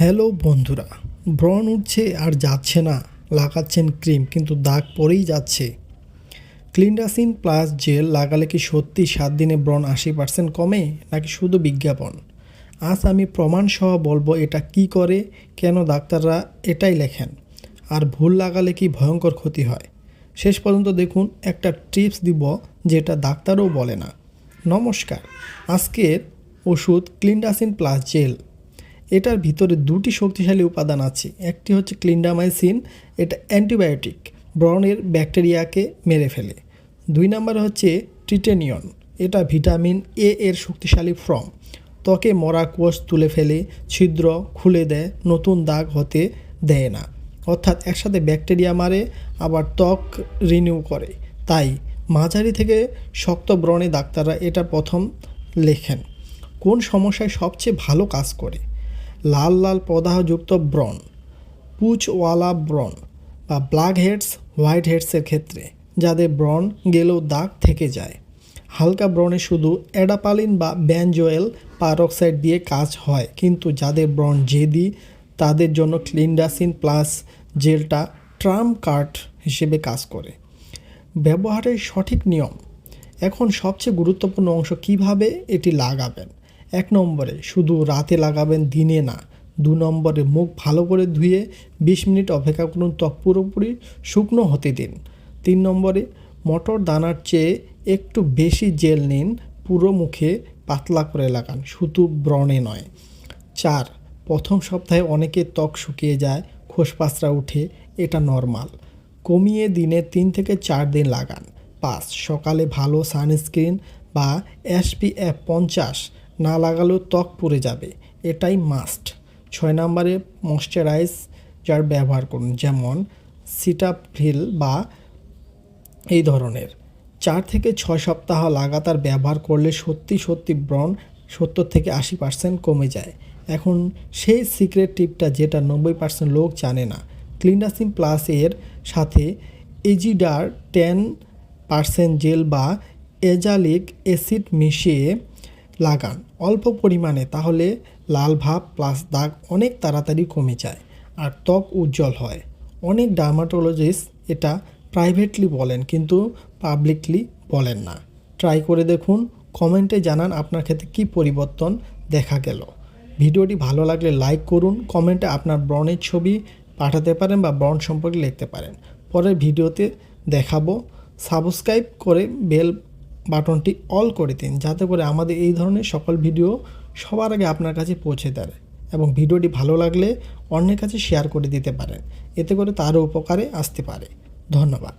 Hello বন্ধুরা, ব্রণ উঠছে আর যাচ্ছে না, লাগাচ্ছেন ক্রিম, কিন্তু দাগ পরেই যাচ্ছে। ক্লিনডাসিন প্লাস জেল লাগালে কি সত্যি সাত দিনে ব্রণ আশি পার্সেন্ট কমে, নাকি শুধু বিজ্ঞাপন? আজ আমি প্রমাণ সহ বলব এটা কি করে, কেন ডাক্তাররা এটাই লেখেন। আর ভুল লাগালে কি ভয়ঙ্কর ক্ষতি হয়? শেষ পর্যন্ত দেখুন, একটা টিপস দিব যেটা ডাক্তারও বলে না। নমস্কার, আজকের ওষুধ ক্লিনডাসিন প্লাস জেল। এটার ভিতরে দুটি শক্তিশালী উপাদান আছে। একটি হচ্ছে ক্লিন্ডামাইসিন, এটা অ্যান্টিবায়োটিক ব্রণের ব্যাকটেরিয়াকে মেরে ফেলে। দুই নম্বরে হচ্ছে ট্রিটেনিয়ন এটা ভিটামিন এ এর শক্তিশালী ফর্ম। ত্বকে মরা কোষ তুলে ফেলে, ছিদ্র খুলে দেয়, নতুন দাগ হতে দেয় না। অর্থাৎ একসাথে ব্যাকটেরিয়া মারে, আবার ত্বক রিনিউ করে। তাই মাঝারি থেকে শক্ত ব্রণে ডাক্তাররা এটা প্রথম লেখেন। কোন সমস্যায় সবচেয়ে ভালো কাজ করে? লাল লাল প্রদাহযুক্ত ব্রণ, পুচওয়ালা ব্রণ বা ব্ল্যাক হেডস, হোয়াইট হেডসের ক্ষেত্রে, যাদের ব্রণ গেলেও দাগ থেকে যায়। হালকা ব্রণে শুধু অ্যাডাপালিন বা ব্যানজোয়েল পারক্সাইড দিয়ে কাজ হয়, কিন্তু যাদের ব্রণ জেদি, তাদের জন্য ক্লিনডাসিন প্লাস জেলটা ট্রাম কার্ট হিসেবে কাজ করে। ব্যবহারের সঠিক নিয়ম। এখন সবচেয়ে গুরুত্বপূর্ণ অংশ কীভাবে এটি লাগাবেন? এক নম্বরে, শুধু রাতে লাগাবেন, দিনে না। দু নম্বরে, মুখ ভালো করে ধুয়ে বিশ মিনিট অপেক্ষা করুন ত্বক পুরোপুরি শুকনো হতে দিন। তিন নম্বরে, মটর দানার চেয়ে একটু বেশি জেল নিন, পুরো মুখে পাতলা করে লাগান শুধু ব্রণে নয়। চার, প্রথম সপ্তাহে অনেকে ত্বক শুকিয়ে যায়, খোসপাসরা উঠে এটা নর্মাল। কমিয়ে দিনে তিন থেকে চার দিন লাগান। পাঁচ, সকালে ভালো সানস্ক্রিন বা এসপিএফ পঞ্চাশ না লাগালেও ত্বক পুড়ে যাবে। এটাই মাস্ট ছয় নম্বরে ময়শ্চারাইজার ব্যবহার করুন, যেমন সিটাফিল বা এই ধরনের। চার থেকে ছয় সপ্তাহ লাগাতার ব্যবহার করলে সত্যি সত্যি ব্রণ সত্তর থেকে আশি পার্সেন্ট কমে যায়। এখন সেই সিক্রেট টিপটা যেটা নব্বই পার্সেন্ট লোক জানে না। ক্লিনাসিন প্লাস এর সাথে এজিডার টেন পার্সেন্ট জেল বা এজালিক অ্যাসিড মিশিয়ে লাগান। অল্প পরিমাণে, তাহলে লাল ভাব প্লাস দাগ অনেক তাড়াতাড়ি কমে যায় আর ত্বক উজ্জ্বল হয়। অনেক ডার্মাটোলজিস্ট এটা প্রাইভেটলি বলেন কিন্তু পাবলিকলি বলেন না। ট্রাই করে দেখুন কমেন্টে জানান আপনার ক্ষেত্রে কী পরিবর্তন দেখা গেল। ভিডিওটি ভালো লাগলে লাইক করুন কমেন্টে আপনার ব্রণের ছবি পাঠাতে পারেন বা ব্রণ সম্পর্কে লিখতে পারেন। পরের ভিডিওতে দেখাবো। সাবস্ক্রাইব করে বেল বাটনটি অল করে দিন, যাতে করে আমাদের এই ধরনের সকল ভিডিও সবার আগে আপনার কাছে পৌঁছে দেয় এবং ভিডিওটি ভালো লাগলে অন্যের কাছে শেয়ার করে দিতে পারেন। এতে করে তারও উপকারে আসতে পারে। ধন্যবাদ।